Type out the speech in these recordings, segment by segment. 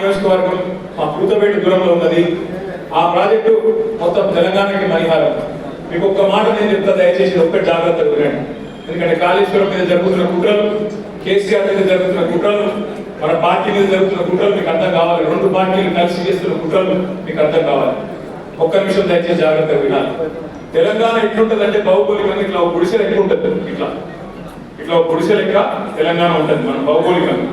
నియోజకవర్గం మా కూతపేట దూరంలో ఉన్నది. ఆ ప్రాజెక్టు మొత్తం తెలంగాణకి మణిహారం మీకు ఒక్క మాట నేను చెప్తా దయచేసి ఒక్క జాగ్రత్త ఎందుకంటే కాళేశ్వరం మీద జరుగుతున్న కుట్రలు కేసీఆర్ మీద జరుగుతున్న కుట్రలు మన పార్టీ మీద జరుగుతున్న కుట్రలు మీకు అర్థం కావాలి. రెండు పార్టీలు కలిసి చేస్తున్న కుట్రలు మీకు అర్థం కావాలి. ఒక్క నిమిషం దయచేసి జాగ్రత్తగా వినాలి. తెలంగాణ ఎట్లుంటదంటే భౌగోళికంగా ఇట్లా ఒక గుడిసె లెక్క ఉంటుంది. ఇట్లా. ఇట్లా ఒక గుడిసె లెక్క తెలంగాణ ఉంటుంది. మన భౌగోళికంగా.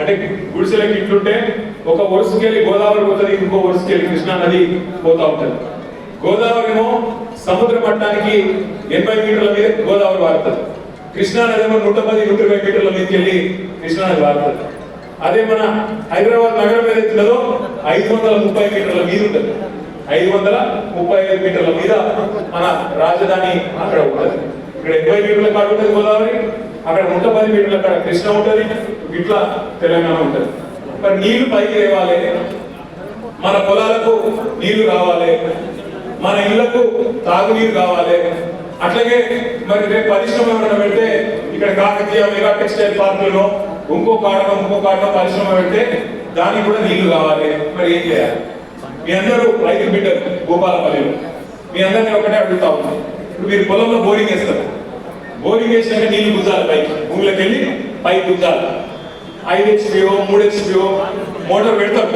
అంటే గుడిసె లెక్క ఇట్లుంటే ఒక వరుసకెళ్ళి గోదావరి పోతుంది ఇంకో వరుసకెళ్ళి కృష్ణా నది పోతా ఉంటుంది. గోదావరి ఏమో సముద్ర మట్టానికి ఎనభై మీటర్ల మీద గోదావరి వారుతుంది. కృష్ణా నది ఏమో నూట పది నూట ఇరవై మీటర్ల మీదకి వెళ్ళి కృష్ణా నది వారుతుంది. అదే మన హైదరాబాద్ నగరం మీద ఐదు వందల ముప్పై మీటర్ల మీద ఉంటుంది. ఐదు వందల ముప్పై ఐదు మీటర్ల మీద మన రాజధాని అక్కడ ఉంటుంది. ఇక్కడ ఎనభై మీటర్ల కాడ ఉంటుంది గోదావరి అక్కడ నూట పది మీటర్ల కాడ కృష్ణ ఉంటుంది ఇట్లా తెలంగాణ ఉంటుంది. మరి నీళ్ళు పైకి లేవాలి. మన పొలాలకు నీళ్ళు రావాలి. మన ఇళ్ళకు తాగునీరు కావాలి. అట్లాగే మరి రేపు పరిశ్రమ ఏమైనా పెడితే ఇక్కడ కాకతీయ మెగా టెక్స్టైల్ పార్కులో ఇంకో కారణం ఇంకో కారణం పరిశ్రమ పెడితే దానికి కూడా నీళ్ళు కావాలి. మరి ఏం చేయాలి? మీ అందరూ రైతు బిడ్డలు గోపాలపల్లిలో. మీ అందరినీ ఒకటే అడుగుతా ఉన్నాం. ఇప్పుడు మీరు పొలంలో బోరింగ్ వేస్తారు. బోరింగ్ వేసినాక నీళ్ళు గుంజాలి పైకి. భూమిలోకి వెళ్ళి పైకి గుంజాలి ఐదు హెచ్పిఓ మూడు హెచ్పిఓ మోటార్ పెడతాం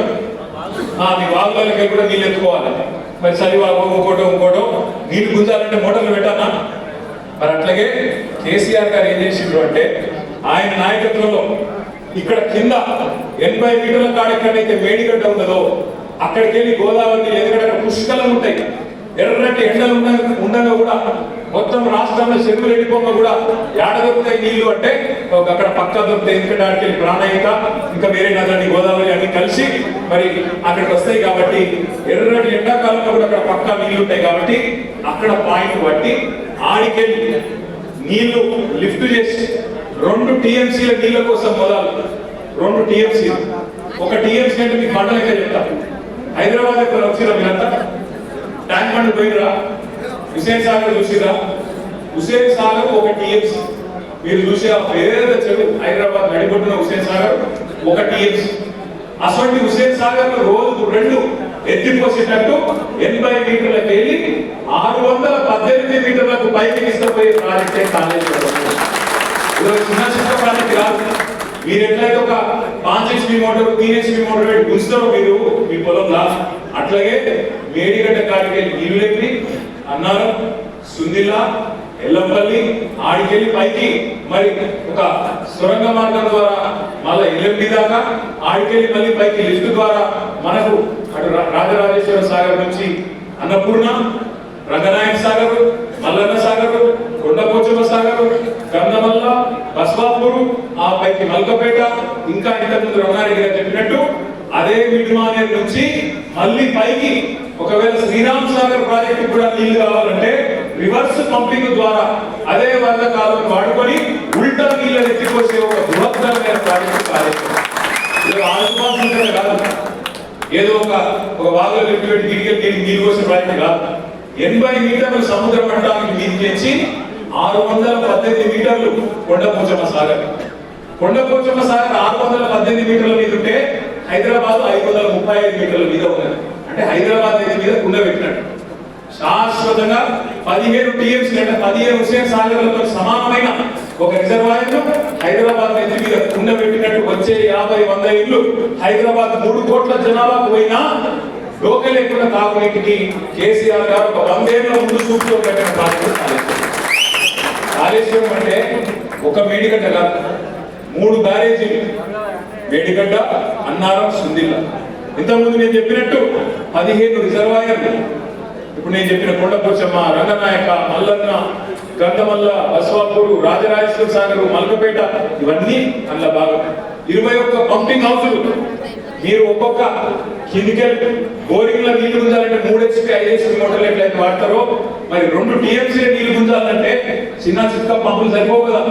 మీ వాగులకి కూడా నీళ్ళు ఎత్తుకోవాలి. మరి చలి వాగు ఇంకోటో ఇంకోటో నీళ్ళు గుంజాలంటే మోటార్లు పెట్టానా మరి అట్లాగే కేసీఆర్ గారు ఏం చేసిండ్రు అంటే ఆయన నాయకత్వంలో ఇక్కడ కింద ఎనభై మీటర్ల కాడ ఎక్కడైతే మేడిగడ్డ ఉండదో అక్కడికి వెళ్ళి గోదావరి నీళ్ళు ఎందుకంటే అక్కడ పుష్కలం ఉంటాయి. ఎర్రటి ఎండలు ఉండగా కూడా మొత్తం రాష్ట్రంలో చెరువులు ఎండిపోక కూడా ఏడ దొరుకుతాయి నీళ్ళు అంటే ఒక అక్కడ పక్క దొరుకుతాయి ఎందుకంటే అక్కడికి వెళ్ళి ఇంకా వేరే నదులని గోదావరి అన్ని కలిసి మరి అక్కడికి వస్తాయి కాబట్టి ఎర్రటి ఎండాకాలంలో కూడా అక్కడ పక్క నీళ్ళు ఉంటాయి కాబట్టి అక్కడ పాయింట్ బట్టి ఆడికెళ్ళి నీళ్ళు లిఫ్ట్ చేసి రెండు టీఎంసీల నీళ్ళ కోసం మొదలు రెండు టీఎంసీ ఒక టీఎంసీ అంటే మీకు మండలిక చెప్తా. హైదరాబాద్ ఎక్కడ వచ్చిన మీరంతా? ట్యాంక్ బండ్ పోయినరా హుసేన్ సాగర్ చూసిరా హుసేన్ సాగర్ ఒక టీఎంసీ. మీరు చూసే ఏదైతే చెడు. చెరువు హైదరాబాద్ నడిపడుతున్న హుసేన్ సాగర్ ఒక టీఎంసీ. అసలు హుసేన్ సాగర్లో రోజుకు రెండు ఎత్తిపోసేటట్టు ఎనభై మీటర్లకు వెళ్ళి ఆరు వందల పద్దెనిమిది మీటర్లకు పైకి తీసుకుపోయే ప్రాజెక్టే కాలేజ్ చిన్న చిన్న ప్రాజెక్ట్ కాదు. మీరు ఎట్లయితే ఒక పాంచ్ హెచ్పి మోటార్ తీన్ హెచ్పి మోటార్ పెట్టి గుంచుతారో మీరు మీ పొలంలో అట్లాగే మేడిగడ్డ కాడికి వెళ్ళి లేపి అన్నారు సుందిల్లా ఎల్లంపల్లి ఆడికెళ్ళి పైకి మరి ఒక సొరంగ మార్గం ద్వారా మళ్ళీ ఎల్లంపి దాకా ఆడికెళ్ళి మళ్ళీ పైకి లిఫ్ట్ ద్వారా మనకు అటు రా- రాజరాజేశ్వర సాగర్ నుంచి అన్నపూర్ణ రంగనాయక సాగర్ మల్లన్న సాగర్ కొండపోచమ్మ సాగర్ గంధమల్ల బస్వాపూర్ ఆ పైకి మల్కపేట ఇంకా ఇంతకుముందు రంగారెడ్డి గారు చెప్పినట్టు అదే మిడ్మానేర్ నుంచి మళ్ళీ పైకి ఒకవేళ శ్రీరామ్ సాగర్ ప్రాజెక్టు కూడా నీళ్ళు కావాలంటే రివర్స్ పంపింగ్ ద్వారా అదే వరద కాలం వాడుకొని ఉల్టా నీళ్ళు ఎత్తిపోసే ఒక బృహత్తరమైన ప్రాజెక్టు కార్యక్రమం ఇది కాదు. ఏదో ఒక ఒక వాగులో పెట్టి పెట్టి గిరికెళ్ళి నీళ్ళు నీళ్ళు ప్రాజెక్టు కాదు. ఎనభై మీటర్లు సముద్ర మట్టానికి మీది తెచ్చి ఆరు వందల పద్దెనిమిది మీటర్లు కొండపోచమ్మ సాగర్. కొండపోచమ్మ సాగర్ ఆరు వందల పద్దెనిమిది మీటర్ల మీద ఉంటే హైదరాబాద్ ఐదు వందల ముప్పై ఐదు మీటర్ల మీద ఉన్నది. అంటే హైదరాబాద్ దగ్గర మీద కుండ పెట్టినట్టు. శాశ్వతంగా పదిహేను టీఎంసీ అంటే పదిహేను హుసేన్ సాగర్లతో సమానమైన ఒక రిజర్వాయర్ హైదరాబాద్ నెత్తి మీద కుండ పెట్టినట్టు వచ్చే యాభై వంద ఇళ్ళు హైదరాబాద్ మూడు కోట్ల జనాభాకు పోయినా లోక లేకుండా తాగునీటికి కేసీఆర్ గారు ఒక వందేళ్ళ ముందు చూపుతో పెట్టిన ప్రాజెక్టు కాళేశ్వరం కాళేశ్వరం అంటే ఒక మేడిగడ్డ కాదు మూడు బ్యారేజీలు. మేడిగడ్డ అన్నారం సుందిల్లా. ఇంతకుముందు నేను చెప్పినట్టు పదిహేను రిజర్వాయర్లు ఇప్పుడు నేను చెప్పిన కొండపోచమ్మ రంగనాయక మల్లన్న గంధమల్ల బస్వాపూరు రాజరాజేశ్వర సాగర్ మల్కపేట ఇవన్నీ అందులో భాగం. ఇరవై ఒక్క పంపింగ్ హౌసులు. మీరు ఒక్కొక్క కిందికెళ్ళి బోరింగ్ నీళ్ళు గుంజాలంటే మూడు హెచ్పి ఐదు హెచ్పి మోటార్లు ఎట్లయితే వాడతారో మరి రెండు టీఎంసీ నీళ్ళు గుంజాలంటే చిన్న చిక్క పంపులు సరిపోవు కదా.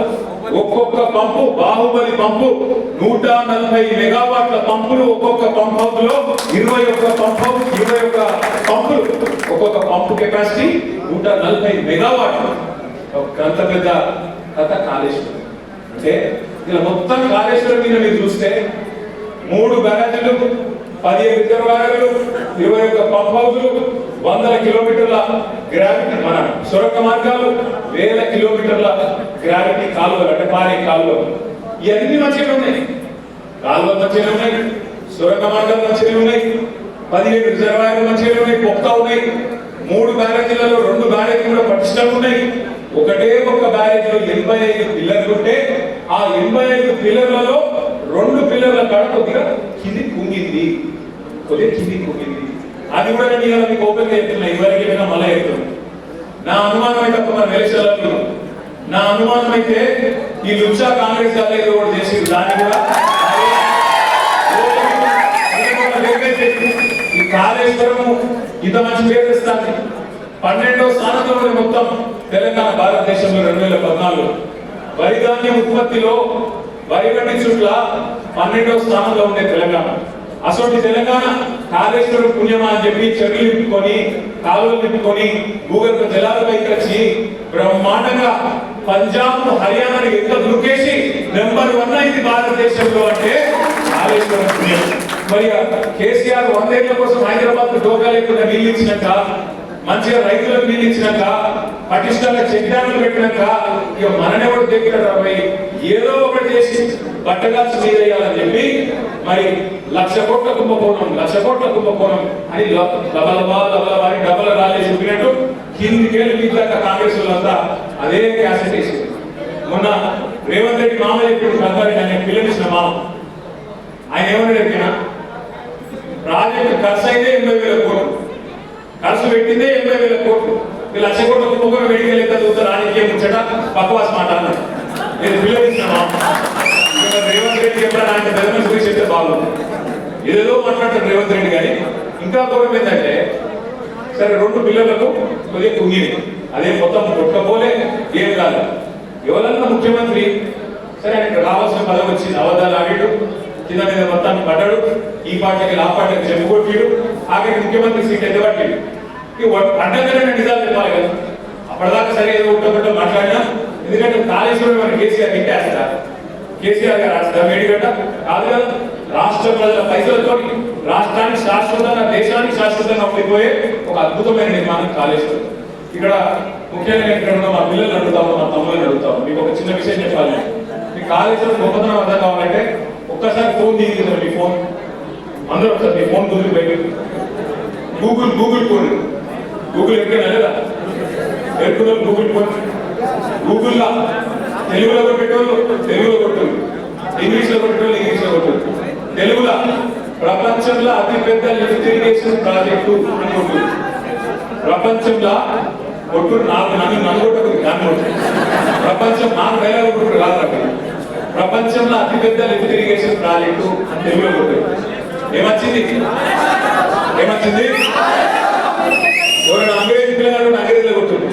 ఒక్కొక్క పంపు బాహుబలి పంపు. నూట నలభై మెగావాట్ల పంపులు ఒక్కొక్క పంప్ హౌస్లో ఇరవై ఒక్క పంప్ హౌస్ ఇరవై ఒక్క పంపులు. ఒక్కొక్క పంపు కెపాసిటీ నూట నలభై మెగావాట్లు. ఒక అంత పెద్ద కథ కాళేశ్వరం. అంటే ఇలా మొత్తం కాళేశ్వరం మీద మీరు చూస్తే మూడు బ్యారేజీలు పదిహేను రిజర్వాయర్లు ఇరవై ఒక్క పంప్ హౌస్లు వందల కిలోమీటర్ల గ్రావిటీ మన సొరంగ మార్గాలు వేల కిలోమీటర్ల గ్రావిటీ కాలువలు అంటే పారే కాలువలు. ఇవన్నీ మంచిగా ఉన్నాయి. కాలువలు మంచిగా ఉన్నాయి సొరంగ మార్గాలు మంచిగా ఉన్నాయి పదిహేడు రిజర్వాయర్లు మంచిగా ఉన్నాయి పొక్తా ఉన్నాయి మూడు బ్యారేజీలలో రెండు బ్యారేజీలు కూడా పటిష్టంగా ఉన్నాయి. ఒకటే ఒక బ్యారేజీలో ఎనభై ఐదు పిల్లర్లు ఉంటే ఆ ఎనభై ఐదు పిల్లర్లలో రెండు పిల్లర్ల కాడ కొద్దిగా కింది కుంగింది. కొద్దిగా కింది కుంగింది. అది కూడా నేను ఇవాళ మీకు ఓపెన్ చెప్తున్నా ఇవరికి చెప్పినా మళ్ళీ చెప్తున్నా. నా అనుమానం అయితే మన నిరసనలు నా అనుమానం అయితే ఈ లుచ్చా కాంగ్రెస్ వాళ్ళు ఏదో ఒకటి చేసి దాన్ని కూడా ఈ కాళేశ్వరము ఇంత మంచి పేరు ఇస్తాను పన్నెండవ స్థానంలో మొత్తం తెలంగాణ భారతదేశంలో రెండు వేల పద్నాలుగు. వరి ధాన్యం ఉత్పత్తిలో వరి గడ్డి చుట్ల పన్నెండవ స్థానంలో ఉండే తెలంగాణ. అసలు తెలంగాణ కాళేశ్వరం పుణ్యమా అని చెప్పి చెరువులు నింపుకొని కాలువలు నింపుకొని భూగర్భ జలాలపైకి వచ్చి బ్రహ్మాండంగా పంజాబ్ హర్యానాని ఎంత దొరికేసి నెంబర్ వన్ అయింది భారతదేశంలో అంటే కాళేశ్వరం పుణ్యం. మరి కేసీఆర్ వందేళ్ళ కోసం హైదరాబాద్ డోకా లేకుండా నీళ్ళు ఇచ్చినాక మంచిగా రైతులకు నీళ్ళు ఇచ్చినాక పటిష్టంగా చెక్ డ్యాములు పెట్టినాక ఇక మననెవడు దగ్గర రాబోయి ఏదో చేసి బట్టగాల్సి మీరేయాలని చెప్పి మరి లక్ష కోట్ల కుంభకోణం లక్ష కోట్ల కుంభకోణం అని లబలబా లబలబా అని డబల రాలే చెప్పినట్టు కిందికేళ్ళు మిగతా కాంగ్రెస్ వాళ్ళంతా అదే క్యాసెట్ వేసింది. మొన్న రేవంత్ రెడ్డి మామ చెప్పిన కంగారెడ్డి అనే పిల్లనిచ్చిన మామ. ఆయన ఏమని చెప్పిన ప్రాజెక్ట్ ఖర్చు అయితే ఎనభై వేల కోట్లు. ఖర్చు పెట్టిందే ఎనభై వేల కోట్లు. లక్ష కోట్ల కుంభకోణం వేడిగా లెక్క రాజకీయం ముచ్చట పక్కవాస్ మాట అన్నాడు నేను పిల్లనిచ్చిన రేవంత్ రెడ్డి చెప్పాడు ఆయన పెద్ద గురించి చెప్తే బాగుంది ఏదేదో మాట్లాడతాడు రేవంత్ రెడ్డి గారి ఇంకా గౌరవం ఏంటంటే సరే రెండు పిల్లలకు కొద్దిగా కుంగింది అదే మొత్తం కొట్టకపోలే ఏం కాదు. ఎవరన్నా ముఖ్యమంత్రి సరే ఆయనకు రావాల్సిన పదవి వచ్చింది. అబద్ధాలు ఆడాడు కింద మీద మొత్తాన్ని పడ్డాడు ఈ పార్టీకి ఆ పార్టీకి చెప్పుకొట్టాడు ఆఖరికి ముఖ్యమంత్రి సీట్ ఎద్దబట్టాడు ఇక పండగనే నిజాలు చెప్పాలి కదా. అప్పటిదాకా సరే ఏదో ఉంటుందో మాట్లాడినా ఎందుకంటే కాళేశ్వరం మన కేసీఆర్ ఇంటేస్తా కేసీఆర్ గారు రాస్తారు మేడిగడ్డ. కాదు కదా రాష్ట్ర ప్రజల పైసలతో రాష్ట్రానికి శాశ్వతంగా దేశానికి శాశ్వతంగా ఉండిపోయే ఒక అద్భుతమైన నిర్మాణం కాళేశ్వరం. ఇక్కడ ముఖ్యంగా ఇక్కడ ఉన్న మా పిల్లలు అడుగుతాము మా తమ్ముళ్ళని అడుగుతాము. మీకు ఒక చిన్న విషయం చెప్పాలి. మీ కాళేశ్వరం గొప్పతనం అర్థం కావాలంటే ఒక్కసారి ఫోన్ తీసి మీ ఫోన్. అందరూ ఒకసారి మీ ఫోన్ గూగుల్ బయట గూగుల్ గూగుల్ ఫోన్. గూగుల్ ఎక్కడ లేదా? ఎక్కడ గూగుల్ ఫోన్. గూగుల్లో తెలుగులో కొట్టేటోళ్ళు తెలుగులో కొట్టు ఇంగ్లీష్లో కొట్టేటోళ్ళు ఇంగ్లీష్లో కొట్టారు. తెలుగులో ప్రపంచంలో అతిపెద్ద లిఫ్ట్ ఇరిగేషన్ ప్రాజెక్టు అని కొట్టు. ప్రపంచంలో కొట్టు నాకు నన్ను నన్ను కొట్టకు నన్ను కొట్టు. ప్రపంచం నాకు వేరే కొట్టు కాదు ప్రపంచంలో అతిపెద్ద లిఫ్ట్ ఇరిగేషన్ ప్రాజెక్టు అని తెలుగులో కొట్టారు ఏమొచ్చింది? ఏమొచ్చింది? ఎవరైనా అంగ్రేజీ పిల్లగాడు అంగ్రేజీలో కొట్టుంది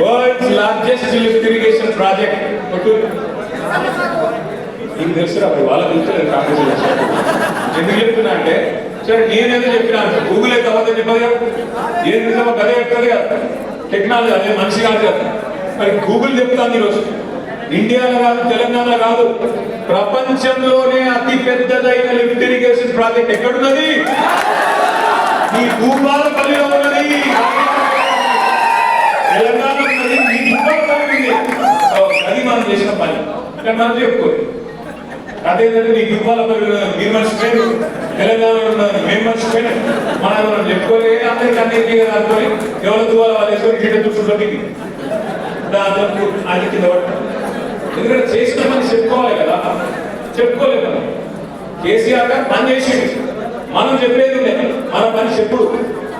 world's largest lift irrigation project Kottoor నీకు తెలుసురా మరి వాళ్ళకి తెలుసు కాంగ్రెస్ ఎందుకు చెప్తున్నా అంటే సరే నేనేదో చెప్పినాను గూగుల్ అయితే అవ్వదని చెప్పదు కదా. ఏం నిజమో కదే చెప్తుంది కదా. టెక్నాలజీ అదే మనిషి కాదు కదా. మరి గూగుల్ చెప్తాను ఈరోజు ఇండియాలో కాదు తెలంగాణ కాదు. ప్రపంచంలోనే అతి పెద్దదైన లిఫ్ట్ ఇరిగేషన్ ప్రాజెక్ట్ ఎక్కడున్నది? ఈ భూపాలపల్లిలో ఉన్నది. తెలంగాణ అది మనం చేసిన పని. ఇక్కడ మనం చెప్పుకోలేదు అదేంటంటే మీ భూపాలపల్లి మీరు మర్చిపోయారు తెలంగాణలో మేము మర్చిపోయినాం మనం మనం చెప్పుకోలే. అందరికి అన్నింటి కదా అనుకోని ఎవరు దువాల వాళ్ళు వేసుకొని గిడ్డ చూసుకుంటుంది దాంతో అది కింద పడ్డాం. ఎందుకంటే చేసిన పని చెప్పుకోవాలి కదా. చెప్పుకోలేదు మనం. కేసీఆర్ గారు పని చేసిండు. మనం చెప్పేది ఉండే. మన పని చెప్పుడు.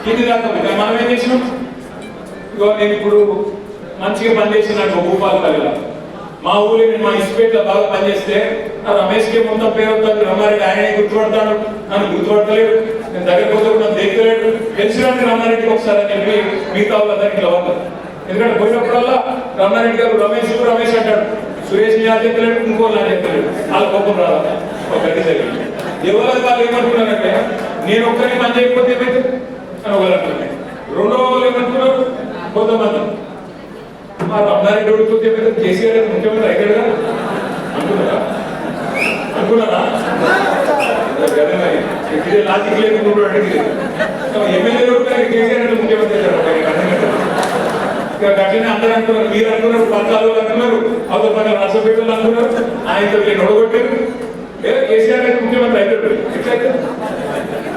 కింది దాకా మనం ఏం చేసినాం? ఇగో నేను ఇప్పుడు మంచిగా పనిచేసినాను భూపాలపల్లిలో మా ఊరి నేను మా ఇన్స్పేట్లో బాగా పనిచేస్తే ఆ రమేష్కి మొత్తం పేరు వస్తుంది. రమారెడ్డి ఆయనే గుర్తుపడతాడు. నన్ను గుర్తుపడతలేడు. నేను దగ్గర పోతే కూడా నన్ను দেখతలేడు తెలిసినట్టు రమారెడ్డికి ఒకసారి అని చెప్పి మిగతా వాళ్ళందరికీ ఇలా ఎందుకంటే పోయినప్పుడల్లా రమారెడ్డి గారు రమేష్ రమేష్ అంటాడు. సురేష్ యాదవ్ చెప్పలేడు ఇంకో నా చెప్పలేడు వాళ్ళ కోపం రావాలి ఒక జరిగింది ఎవరు వాళ్ళు ఏమనుకున్నారంటే నేను ఒక్కరిని పని చేయకపోతే ఏమైతే అని ఒకరు అంటున్నాను రెండో వాళ్ళు ఏమనుకున్నారు? కొంతమంది. మా రమణారెడ్డి ఉడిపోతే ఏమైతే కేసీఆర్ గారు ముఖ్యమంత్రి అయ్యాడుగా అనుకున్నారా? అనుకున్నారా? లాజిక్ లేకుండా అడిగి ఎమ్మెల్యే కేసీఆర్ అంటే ముఖ్యమంత్రి ఇక గట్లనే అందరూ అంటున్నారు మీరు అంటున్నారు పథకాలు అంటున్నారు అవతల పక్కన రాష్ట్రపేటలు అంటున్నారు ఆయనతో నేను ఒడగొట్టారు లేదా కేసీఆర్ గారు ముఖ్యమంత్రి అయిపోయాడు ఎట్లయితే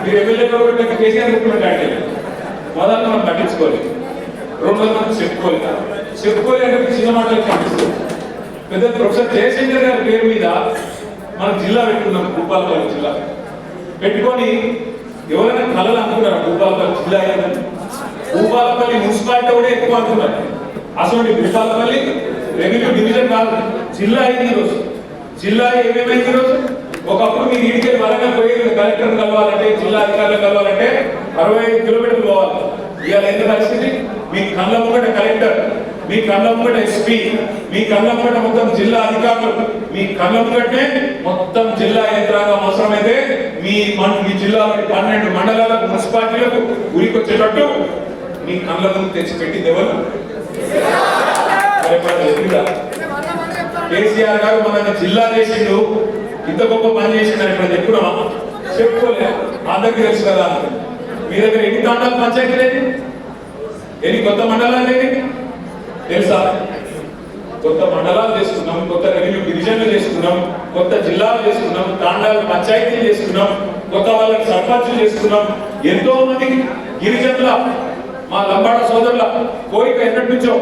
మీరు ఎమ్మెల్యే ఒడగొట్టాక కేసీఆర్ ముఖ్యమంత్రి అంటే మొదలు మనం పట్టించుకోవాలి రెండు మనం చెప్పుకోవాలి. చెప్పుకోవాలి చిన్న మాటలు కనిపిస్తుంది పెద్ద ప్రొఫెసర్ జయశంకర్ గారి పేరు మీద మనం జిల్లా పెట్టుకున్నాం భూపాలపల్లి జిల్లా. పెట్టుకొని ఎవరైనా కళలు అనుకున్నారు? భూపాలపల్లి జిల్లా ఏదని భూపాలపల్లి మున్సిపాలిటీ కూడా ఎక్కువ అనుకున్నారు. అసలు భూపాలపల్లి రెవెన్యూ డివిజన్ కాదు జిల్లా అయింది ఈరోజు జిల్లా ఏమేమైంది ఈరోజు ఒకప్పుడు మీరు ఇంటికి వరంగల్ పోయి కలెక్టర్ కలవాలంటే జిల్లా అధికారులు కలవాలంటే అరవై ఐదు కిలోమీటర్లు పోవాలి. ఇవాళ ఎంత పరిస్థితి? మీ కళ్ళ ముంగట కలెక్టర్ మీ కళ్ళ ఎస్పీ మీ కళ్ళ మొత్తం జిల్లా అధికారులు మీ కళ్ళ మొత్తం జిల్లా యంత్రాంగం అవసరమైతే మీ మీ జిల్లా పన్నెండు మండలాలకు మున్సిపాలిటీలకు ఉరికొచ్చేటట్టు మీ కళ్ళ ముందు తెచ్చి పెట్టింది ఎవరు కేసీఆర్ గారు మన జిల్లా చేసిండు. ఇంత గొప్ప పని చేసిండు అని ఇప్పుడు చెప్పుకున్నామా చెప్పుకోలే అందరికి తెలుసు కదా. మీ దగ్గర ఎన్ని తాండాలు పంచాయతీ లేదు ఎన్ని కొత్త మండలాలు లేని తెలుసా? కొత్త మండలాలు చేసుకున్నాం కొత్త రెవెన్యూ డివిజన్లు చేసుకున్నాం కొత్త జిల్లాలు చేసుకున్నాం తాండాలు పంచాయతీలు చేసుకున్నాం కొత్త వాళ్ళకి సర్పంచులు చేసుకున్నాం. ఎంతో మంది గిరిజనుల మా లంబాడ సోదరుల కోరిక ఎక్కడి నుంచో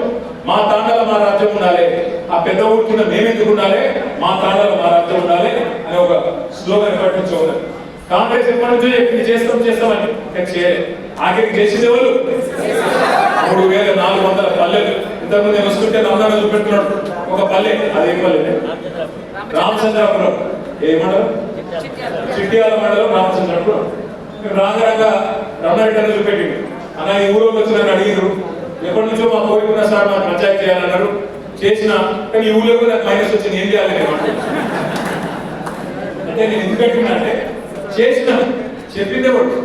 మా తాండాల మా రాజ్యం ఉండాలి. ఆ పెద్ద ఊరుకున్న మేమెందుకు ఉండాలి? మా తాండాల మా రాజ్యం ఉండాలి అని ఒక స్లోగన్ ఎప్పటి నుంచో ఉన్నది కాంగ్రెస్ ఎప్పటి నుంచో చెప్పింది చేస్తాం చేస్తామని చేయలేదు. ఆఖరికి చేసింది ఎవరు? మూడు వేల నాలుగు వందల పల్లెలు. ఇంతకుముందు నేను వస్తుంటే నమ్మకం చూపెట్టుకున్నాడు. ఒక పల్లె అదేం పల్లె? రామచంద్రపురం. ఏమంటారు చిట్యాల మండలం రామచంద్రపురం. మేము రాంగరంగా రమణారెడ్డి చూపెట్టింది అన్న ఈ ఊరు వచ్చి నన్ను అడిగారు ఎప్పటి నుంచో మా కోరికున్న సార్ మాకు పంచాయతీ చేయాలన్నారు. చేసిన కానీ ఈ ఊళ్ళో కూడా మైనస్ వచ్చింది. ఏం చేయాలి అంటే నేను ఎందుకు అంటున్నా అంటే చేసిన చెప్పిందే ఒకటి.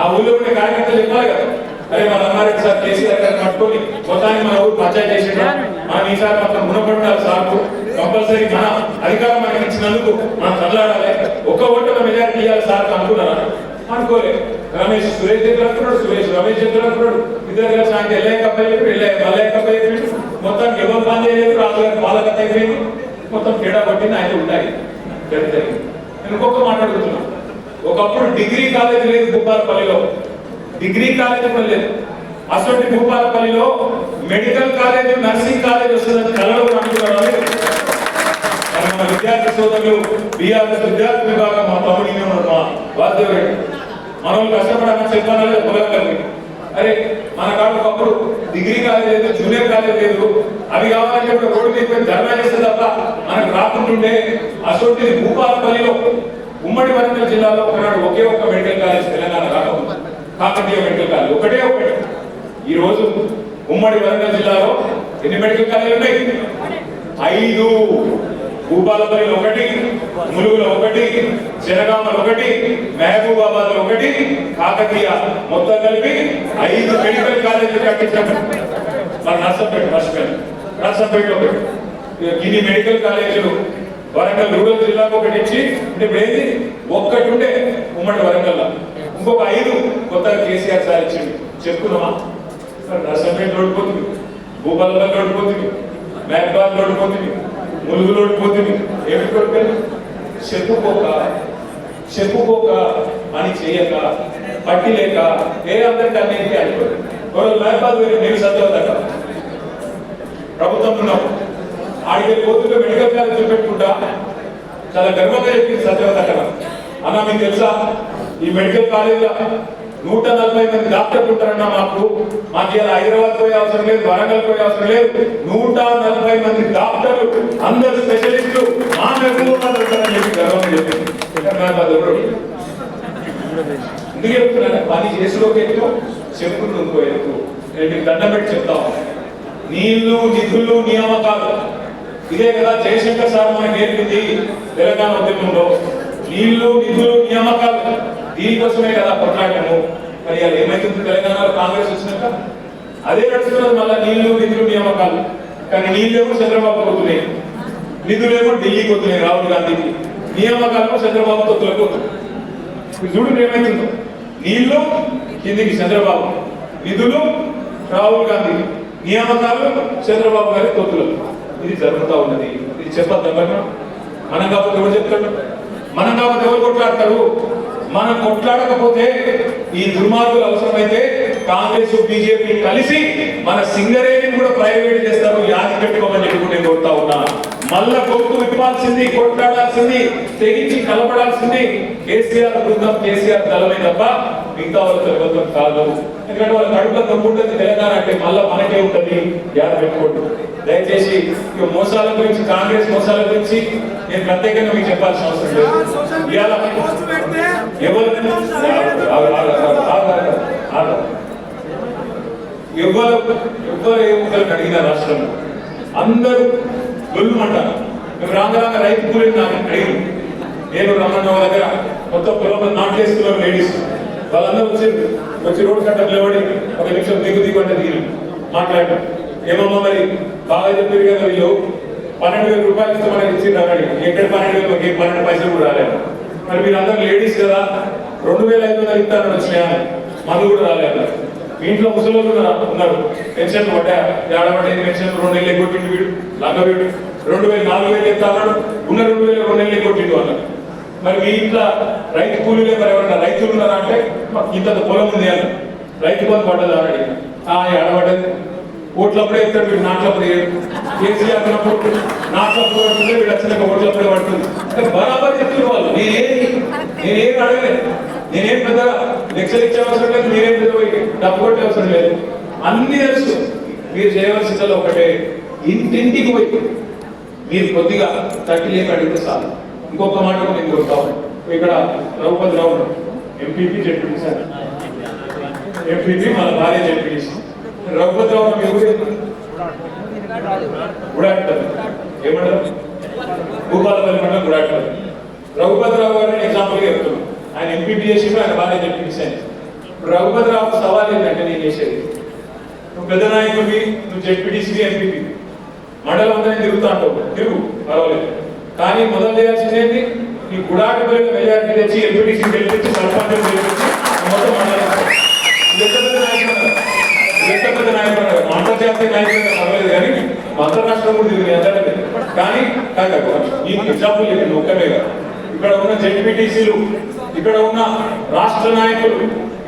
ఆ ఊళ్ళో ఉండే కార్యకర్తలు చెప్పాలి కదా. అరే మన అన్నారెడ్డి సార్ కేసీఆర్ గారు పట్టుకొని మొత్తానికి మన ఊరు పంచాయతీ చేసిండ్రు మనం ఈసారి మాత్రం గుణపడాలి సార్కు కంపల్సరీ మన అధికారం మనకి ఇచ్చినందుకు మనం తల్లాడాలి ఒక్క ఓటు మెజారిటీ ఇవ్వాలి సార్ అనుకున్నారా అనుకోలేదు రమేష్ సురేష్ దగ్గర అంటున్నాడు సురేష్ రమేష్ దగ్గర అంటున్నాడు ఇద్దరు కలిసి ఆయన ఎల్లయ్య కప్ప చెప్పి ఎల్లయ్య మల్లయ్య కప్ప చెప్పి మొత్తం ఎవరు పని చేయలేదు రాజుగారి గారి అయిపోయింది. మొత్తం తేడా పట్టింది ఆయన ఉంటాయి. జరుగుతాయి. నేను ఇంకొక మాట్లాడుతున్నాను ఒకప్పుడు డిగ్రీ కాలేజ్ లేదు భూపాలపల్లిలో డిగ్రీ కాలేజ్ కూడా లేదు అసలు భూపాలపల్లిలో మెడికల్ కాలేజ్ నర్సింగ్ కాలేజ్ వస్తుందని కలలు అనుకున్నాను మన విద్యార్థి సోదరులు బీఆర్ఎస్ విద్యార్థి విభాగం మా తమ్ముడి ఈయన ఉన్నాడు మా వాసుదేవ్ మన కష్టపడాలని చెప్పాను లేదు పొలం కలిగి అరే మన కాడ ఒకప్పుడు డిగ్రీ కాలేజ్ లేదు జూనియర్ కాలేజ్ లేదు. అవి కావాలంటే ఇప్పుడు రోడ్డు మీద ధర్నా చేస్తే తప్ప మనకు రాకుంటుండే అసలు భూపాలపల్లిలో ఉమ్మడి వరంగల్ జిల్లాలో ఒకనాడు ఒకే ఒక్క మెడికల్ కాలేజ్ తెలంగాణ రాకుండా కాకతీయ మెడికల్ కాలేజ్. ఒకటే ఒకటి. ఈ రోజు ఉమ్మడి వరంగల్ జిల్లాలో ఎన్ని మెడికల్ కాలేజీలు ఉన్నాయి? ఐదు. భూపాలపల్లిలో ఒకటి ములుగులో ఒకటి జనగామలో ఒకటి మహబూబాబాద్లో ఒకటి కాకతీయ మొత్తం కలిపి ఐదు మెడికల్ కాలేజీలు కట్టించారు. మన నర్సంపేట మర్చిపోయాను నర్సంపేటలో ఒకటి. ఇన్ని మెడికల్ కాలేజీలు వరంగల్ రూరల్ జిల్లాకు ఒకటి ఇచ్చి అంటే ఇప్పుడు ఏంది? ఒక్కటి ఉండే ఉమ్మడి వరంగల్ ఇంకొక ఐదు కొత్తగా కేసీఆర్ సార్ ఇచ్చింది చెప్పుకున్నామా? మరి నర్సంపేట ఓడిపోతుంది భూపాలపల్లి ఓడిపోతుంది మేకబాద్ ఓడిపోతుంది ములుగులు ఓడిపోతుంది ఏమి కొడుకు చెప్పుకోక చెప్పుకోక అని చేయక పట్టి లేక ఏ అందరికీ అన్నింటికీ అయిపోయింది ఒకరోజు మేకబాద్ వేరే నేను సత్యవదట ప్రభుత్వం ఉన్నప్పుడు ఆడికి పోతుంటే మెడికల్ కాలేజ్ చూపెట్టుకుంటా. చాలా గర్వంగా చెప్పింది సత్యవత అన్న మీకు తెలుసా? ఈ మెడికల్ కాలేజ్లో నూట నలభై మంది డాక్టర్లు ఉంటారన్నా మాకు మాకు ఇలా హైదరాబాద్ పోయే అవసరం లేదు వరంగల్ పోయే అవసరం లేదు. నూట నలభై మంది డాక్టర్లు అందరు స్పెషలిస్టులు మా మెహబూబాబాద్ ఉంటారని చెప్పి గర్వంగా చెప్పింది. ఎందుకు చెప్తున్నాను? పని చేసులోకి ఎక్కువ చెప్పులు ఇంకో ఎక్కువ. నేను మీకు దండం పెట్టి చెప్తాను నీళ్ళు నిధులు నియామకాలు. ఇదే కదా జయశంకర్ సార్ మనకి నేర్పింది తెలంగాణ ఉద్యమంలో. నీళ్ళు నిధులు నియామకాలు. దీనికోసమే కదా కొట్లాడము మరి అది ఏమైతుంది? తెలంగాణలో కాంగ్రెస్ వచ్చినాక అదే నడుస్తున్నది మళ్ళీ నీళ్ళు నిధులు నియామకాలు. కానీ నీళ్ళేమో చంద్రబాబు పోతున్నాయి. నిధులేమో ఢిల్లీకి వస్తున్నాయి రాహుల్ గాంధీకి. నియామకాలు చంద్రబాబు తొత్తులకు చూడు ఏమైతుందో. నీళ్ళు కిందికి చంద్రబాబు. నిధులు రాహుల్ గాంధీ నియామకాలు చంద్రబాబు గారి తొత్తులకు. ఇది జరుగుతూ ఉన్నది. ఇది చెప్పద్దు మనం? కాకపోతే ఎవరు చెప్తాడు మనం కాకపోతే ఎవరు కొట్లాడతారు? మనం కొట్లాడకపోతే ఈ దుర్మార్గులు అవసరమైతే కాంగ్రెస్ బీజేపీ కలిసి మన సింగరేణిని కూడా ప్రైవేట్ చేస్తారు యాది పెట్టుకోమని చెప్పి నేను కోరుతా ఉన్నా. మళ్ళా గొంతు విప్పాల్సింది కొట్లాడాల్సింది తెగించి కలపడాల్సింది కేసీఆర్ బృందం కేసీఆర్ దళమే తప్ప మిగతా వాళ్ళ బృందం కాదు. ఎందుకంటే వాళ్ళ కడుపులో తగ్గుంటుంది తెలంగాణ అంటే మళ్ళా మనకే ఉంటుంది. యాద పెట్టుకోండి దయచేసి ఇక మోసాల గురించి కాంగ్రెస్ మోసాల గురించి నేను ప్రత్యేకంగా మీకు చెప్పాల్సిన అవసరం లేదు. ఇవాళ ఎవరు ఏ ముక్కలు అడిగిన రాష్ట్రంలో అందరూ గొల్లుమంటారు మేము రాంగ రాంగ రైతు కూలీని నాకు అడిగి నేను రమ్మన్న దగ్గర మొత్తం పొలంలో నాట్లేస్తున్నారు లేడీస్ వాళ్ళందరూ వచ్చి వచ్చి రోడ్డు కట్ట నిలబడి ఒక నిమిషం దిగు దిగు అంటే దిగి మాట్లాడు. ఏమమ్మా మరి? బాగా చెప్పారు కదా వీళ్ళు. పన్నెండు వేల రూపాయలు ఇస్తే మనకి ఇచ్చింది అన్నాడు ఎక్కడ పన్నెండు వేలు? మాకు ఏ పన్నెండు పైసలు కూడా రాలేదు. మరి మీరు అందరూ లేడీస్ కదా రెండు వేల ఐదు వందలు ఇస్తారని వచ్చినా మందు కూడా రాలేదు. మీ ఇంట్లో ముసలి ఉన్నారు ఉన్నారు. పెన్షన్ పడ్డా? ఏడబడ్డది పెన్షన్ రెండు వేలు కొట్టిండు వీడు. లంగ వీడు. రెండు వేలు నాలుగు వేలు ఎత్తా అన్నాడు? ఉన్న రెండు వేలు రెండు వేలు కొట్టిండు అన్నాడు. మరి మీ ఇంట్లో రైతు కూలీలే మరి ఎవరన్నా రైతులు ఉన్నారా అంటే ఇంత పొలం ఉంది అని రైతు పొలం పడ్డదా అని అడిగిన. ఆ ఓట్లప్పుడే ఇస్తాడు వీడు నాట్లప్పుడు. కేసీఆర్ ఉన్నప్పుడు నాట్లప్పుడు పడుతుంది వీడు వచ్చినాక ఓట్లప్పుడే పడుతుంది. అంటే బరాబర్ చెప్తున్నారు వాళ్ళు. నేనేం నేనేం అడగలేదు నేనేం పెద్ద లెక్చర్ ఇచ్చే అవసరం లేదు నేనేం పెద్ద పోయి డబ్బు కొట్టే అవసరం లేదు. అన్ని తెలుసు. మీరు చేయవలసిందలో ఒకటే. ఇంటింటికి పోయి మీరు కొద్దిగా తట్టి లేక అడిగితే చాలు. ఇంకొక మాట నేను చెప్తాను ఇక్కడ Raghupathi Rao MPP ZP sir. MPP మన భార్య జడ్పీ రఘుపతి రావు గుడాక్టర్ ఏమంటారు? భూపాలపల్లి మండలం గుడాక్టర్ రఘుపతి రావు గారిని ఎగ్జాంపుల్ చెప్తున్నాను ఆయన ఎంపీపీ చేసి ఆయన భార్య జడ్పీ ఇప్పుడు రఘుపతి రావు సవాల్ ఏంటంటే నేను చేసేది. నువ్వు పెద్ద నాయకుడివి నువ్వు జడ్పీటీసీవి ఎంపీపీ మండలం అంతా తిరుగుతా అంటావు తిరుగు పర్వాలేదు. కానీ మొదలు చేయాల్సింది ఏంటి? నీ గుడాటపల్లి మెజారిటీ తెచ్చి ఎంపీటీసీ గెలిపించి సర్పంచ్ గెలిపించి మొత్తం మండలం. నాయకుడు. అంతర్జాతీయ నాయకుడు పర్వాలేదు కానీ మా అంతర్రాష్ట్రం కూడా తిరిగి అందరికీ కానీ కాదు ఈ ఎగ్జాంపుల్ చెప్పింది ఒక్కమే కాదు. ఇక్కడ ఉన్న జెడ్పీటీసీలు ఇక్కడ ఉన్న రాష్ట్ర నాయకులు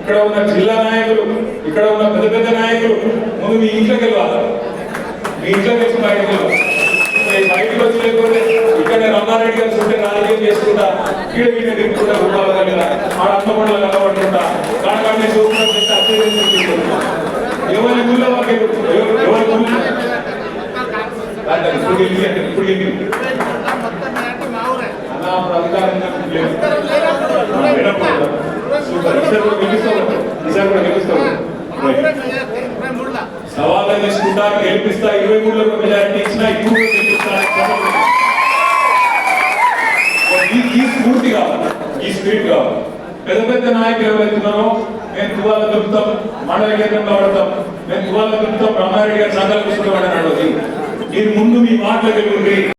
ఇక్కడ ఉన్న జిల్లా నాయకులు ఇక్కడ ఉన్న పెద్ద పెద్ద నాయకులు ముందు మీ ఇంట్లోకి వెళ్ళాలి. మీ ఇంట్లోకి వచ్చి బయటకు వెళ్ళాలి. బయటకు వచ్చి లేకపోతే ఇక్కడ రంగారెడ్డి గారు ఉంటే రాజకీయం చేసుకుంటా ఈడ కీడ తిరుగుకుంటా రూపాయల దగ్గర ఆడ అమ్మపండ్ల కలబడుకుంటా కాడకాడిని చూపుకుంటా చేస్తే అత్యధికంగా ఎవరి ఊళ్ళో వాళ్ళకి ఎవరి ఊళ్ళో? రాజా, ఇప్పుడు వెళ్ళి ఇప్పుడు వెళ్ళి అలా అప్పుడు అధికారంగా లేదు. ఆ, వెళ్ళకూడదు. సూపర్. ఈసారి కూడా గెలుస్తావు. ఈసారి కూడా గెలుస్తావు. రైట్. సవాళ్ళ తీసుకుంటా గెలిపిస్తా ఇరవై మూడులో మెజారిటీ ఇచ్చినా ఇప్పుడు కూడా గెలిపిస్తా అని చెప్పండి. ఈ- ఈ స్ఫూర్తి కావాలి ఈ స్పిరిట్ కావాలి ఎవరైతే నాయకులు ఎవరైతున్నారో మేము తువాల దులుపుతాం మండల కేంద్రంలో పడతాం మేము తువాల దులుపుతాం బ్రహ్మారెడ్డి గారు సంఘాలు కూర్చుంటామని అన్నది మీరు ముందు మీ మాటలు వెళ్ళి